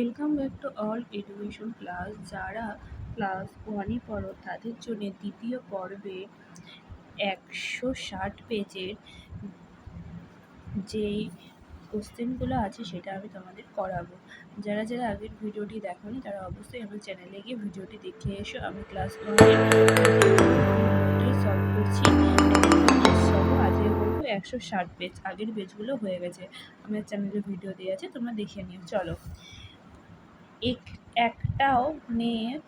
Welcome back to all education class. যারা class ওয়ানে পড়ো, তাদের জন্য দ্বিতীয় পর্বে একশো ষাট পেজের যেই কোশ্চেনগুলো আছে, সেটা আমি তোমাদের করাবো। যারা যারা আগের ভিডিওটি দেখোনি, তারা অবশ্যই আমার চ্যানেলে গিয়ে ভিডিওটি দেখে এসো। আমি ক্লাস ওয়ানে সলভ করছি। একশো ষাট পেজ। আগের পেজগুলো হয়ে গেছে। আমার চ্যানেলে ভিডিও দেওয়া আছে, তোমরা দেখে নিও। চলো। এক, একটাও নেই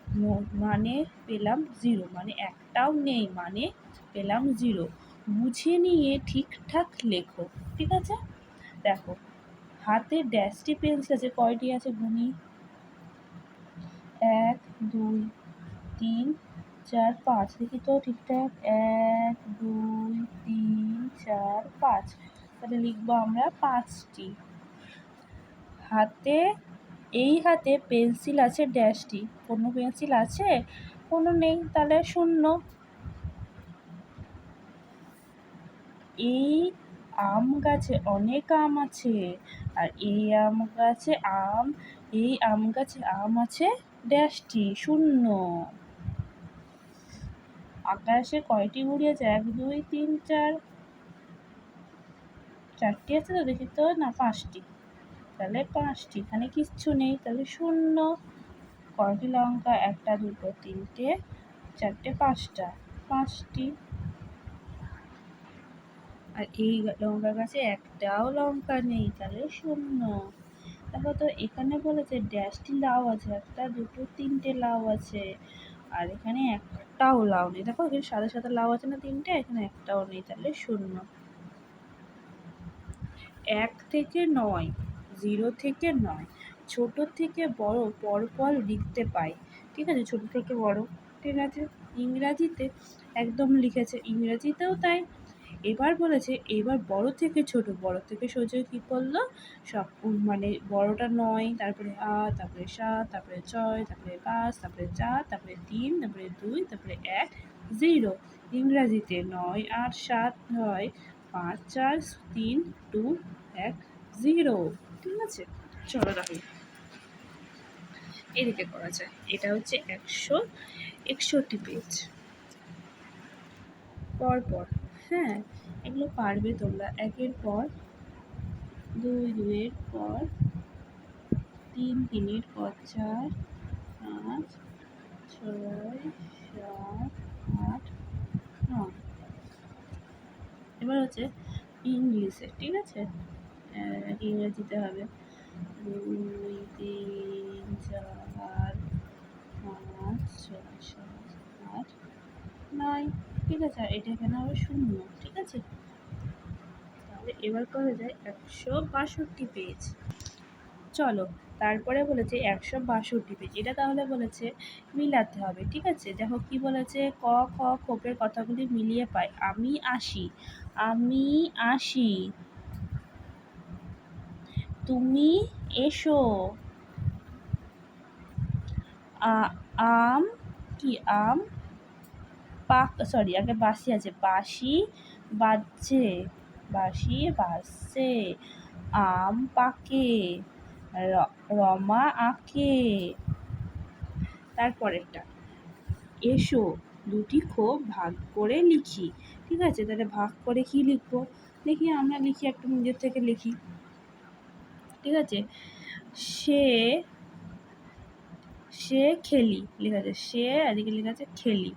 মানে পেলাম জিরো মানে একটাও নেই মানে পেলাম জিরো। বুঝে নিয়ে ঠিকঠাক লেখো, ঠিক আছে? দেখো, হাতে ড্যাশটি পেন্সিল আছে, কয়টি আছে গুনি এক, দুই, তিন, চার, পাঁচ, দেখি তো ঠিকঠাক। এক, দুই, তিন, চার, পাঁচ, তাহলে লিখব আমরা পাঁচটি। হাতে এই হাতে পেন্সিল আছে ড্যাশটি। কোনো পেন্সিল আছে? কোনো নেই, তাহলে শূন্য। এই আম গাছে অনেক আম আছে। আর এই আম গাছে আম, এই আম গাছে আম আছে ড্যাশটি, শূন্য। আকাশে কয়টি ঘুড়ি আছে? এক, দুই, তিন, চার। চারটি আছে তো দেখি তো? না, পাঁচটি। তাহলে পাঁচটি। এখানে কিচ্ছু নেই। তাহলে শূন্য। কয়টি লঙ্কা একটা, দুটো, তিনটে, চারটে, পাঁচটা। পাঁচটি। আর এই লঙ্কা গাছে একটাও লঙ্কা নেই, তাহলে শূন্য। তারপর তো এখানে বলেছে ড্যাশটি লাউ আছে, একটা, দুটো, তিনটে লাউ আছে। আর এখানে একটাও লাউ নেই। দেখো, এখানে সাদা সাদা লাউ আছে না তিনটে, এখানে একটাও নেই, তাহলে শূন্য। এক থেকে নয়। জিরো থেকে নয়। ছোট থেকে বড় পরপর লিখতে পাই। ঠিক আছে? ছোট থেকে বড়। ঠিক আছে? ইংরাজিতে একদম লিখেছে। ইংরাজিতেও তাই। এবার বলেছে, এবার বড় থেকে ছোট। বড় থেকে সোজা কী করল সব মানে বড়টা নয়, তারপরে আ, তারপরে সাত তারপরে ছয়, তারপরে পাঁচ, তারপরে চার, তারপরে তিন, তারপরে দুই, তারপরে এক, জিরো। ইংরাজিতে নয়, আট, সাত, নয়, পাঁচ, চার, তিন টু এক, জিরো। ঠিক আছে? চলো দেখো এদিকে করা যায়। এটা হচ্ছে একশো একষট্টি পেজ পরপর হ্যাঁ এগুলো পারবে তোমরা। একের পর দুই, দুইয়ের পর তিন, তিনের পর চার, পাঁচ, ছয়, সাত, আট, নয়। এবার হচ্ছে ইংলিশে ঠিক আছে? ইংরেজিতে হবে। দুই, তিন, চার, পাঁচ, ছয়, সাত, আট, নয়। ঠিক আছে, আর এটা এখানে হবে শূন্য। ঠিক আছে? তাহলে এবার করা যায় একশো বাষট্টি পেজ চলো, তারপরে বলেছে একশো বাষট্টি পেজ এটা তাহলে বলেছে মিলাতে হবে। ঠিক আছে? দেখো কি বলেছে? ক, খ, খোপের কথাগুলি মিলিয়ে পাই। আমি আসি। আমি আসি। তুমি এসো। আম, কি আম? পাক সরি আগে বাসি আছে। বাসি বাজছে। বাসি বাজছে। আম পাকে। রমা আঁকে। তারপরেরটা। এসো। দুটি ক্ষোভ ভাগ করে লিখি। ঠিক আছে? তাহলে ভাগ করে কি লিখব? দেখি আমরা লিখি একটু নিজের থেকে লিখি। ঠিক আছে? সে সে খেলি, লেখা আছে, সে এদিকে লেখা আছে খেলি,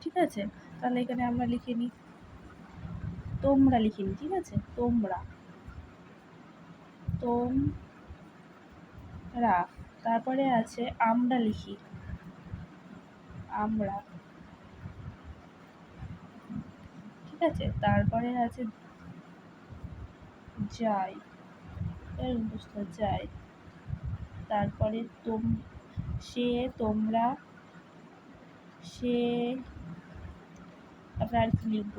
ঠিক আছে? তাহলে এখানে আমরা লিখে নিই। তোমরা লিখে নিই, ঠিক আছে? তোমরা। তোমরা। তারপরে আছে আমরা লিখি। আমরা। ঠিক আছে? তারপরে আছে যাই। বুঝতে যাই তারপরে তোম, সে তোমরা, সে আর কি লিখব?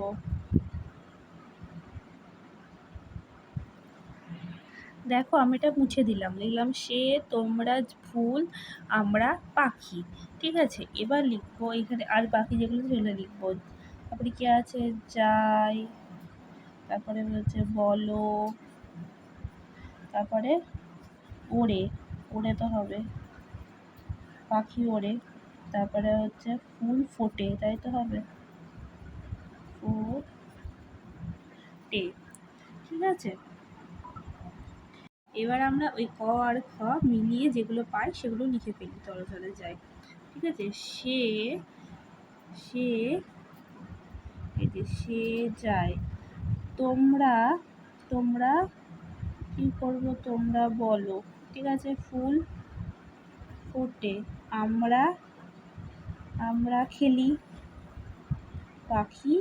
দেখো, আমি এটা মুছে দিলাম। লিখলাম, সে তোমরা ফুল, আমরা পাখি। ঠিক আছে, এবার লিখব এখানে আর বাকি যেগুলো সেগুলো লিখব। তারপরে কি আছে? যাই। তারপরে হচ্ছে বলো। তারপরে ওড়ে ওড়ে তো হবে। পাখি ওড়ে, তারপরে হচ্ছে ফুল ফোটে, তাই তো হবে। ফোটে। ঠিক আছে? এবার আমরা ওই ক আর খ মিলিয়ে যেগুলো পাই সেগুলো লিখে ফেলি তলে তলে যাই। ঠিক আছে? সে সে যে সে যায়। তোমরা তোমরা কি করব তোমরা বলো। ঠিক আছে, ফুল ফোটে। আমরা আমরা খেলি। পাখি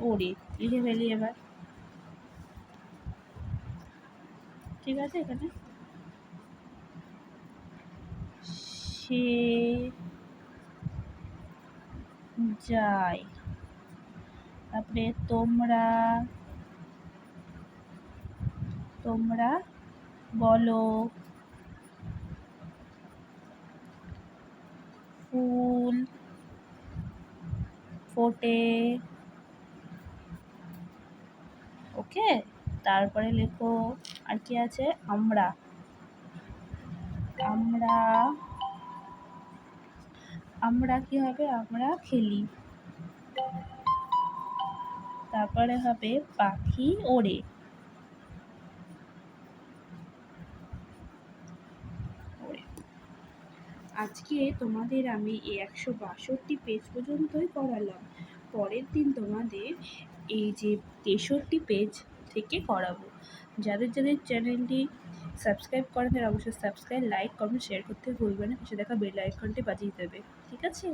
ওড়ে। লিখে ফেলি এবার। ঠিক আছে এখানে? সে যায়। তারপরে তোমরা তোমরা বলো। ফুল ফোটে। ওকে, তারপরে লেখো আর কি আছে? আমরা। আমরা আমরা কি হবে? আমরা খেলি। তারপরে হবে পাখি ওড়ে। আজকে তোমাদের আমি এই একশো বাষট্টি পেজ পর্যন্তই করালাম। পরের দিন তোমাদের এই যে তেষট্টি পেজ থেকে করাবো। যাদের যাদের চ্যানেলটি সাবস্ক্রাইব করেন তারা অবশ্যই সাবস্ক্রাইব লাইক কমেন্ট শেয়ার করতে ভুলবেন না। পাশে দেখা বেল আইকনটি বাজিয়ে দেবে। ঠিক আছে?